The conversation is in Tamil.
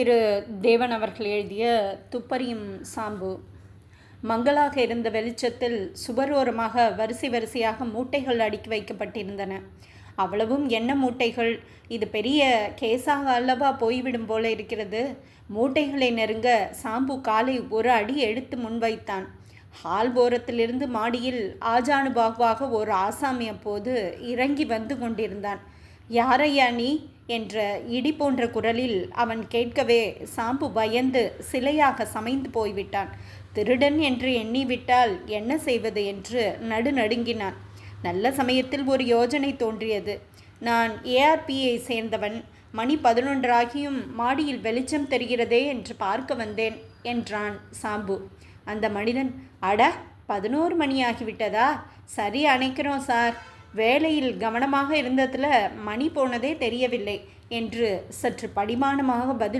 திரு தேவன் அவர்கள் எழுதிய துப்பறியும் சாம்பு. மங்களாக இருந்த வெளிச்சத்தில் சுவரோரமாக வரிசை வரிசையாக மூட்டைகள் அடுக்கி வைக்கப்பட்டிருந்தன. அவ்வளவும் என்ன மூட்டைகள்? இது பெரிய கேஸாக அல்லவா போய்விடும் போல இருக்கிறது. மூட்டைகளை நெருங்க சாம்பு காலை ஒரு அடி எடுத்து முன்வைத்தான். ஹால் ஓரத்திலிருந்து மாடியில் ஆஜானுபாகுவாக ஒரு ஆசாமி அப்போது இறங்கி வந்து கொண்டிருந்தான். யாரையா நீ? என்ற இடி போன்ற குரலில் அவன் கேட்கவே சாம்பு பயந்து சிலையாக சமைந்து போய்விட்டான். திருடன் என்று எண்ணிவிட்டால் என்ன செய்வது என்று நடுநடுங்கினான். நல்ல சமயத்தில் ஒரு யோஜனை தோன்றியது. நான் ஏஆர்பியை சேர்ந்தவன். மணி பதினொன்றாகியும் மாடியில் வெளிச்சம் தெரிகிறதே என்று பார்க்க வந்தேன் என்றான் சாம்பு. அந்த மனிதன் அட பதினோரு மணி ஆகிவிட்டதா? சரி அணைக்கிறோம் சார். வேலையில் கவனமாக இருந்ததில் மணி போனதே தெரியவில்லை என்று சற்று படிமானமாக பதில்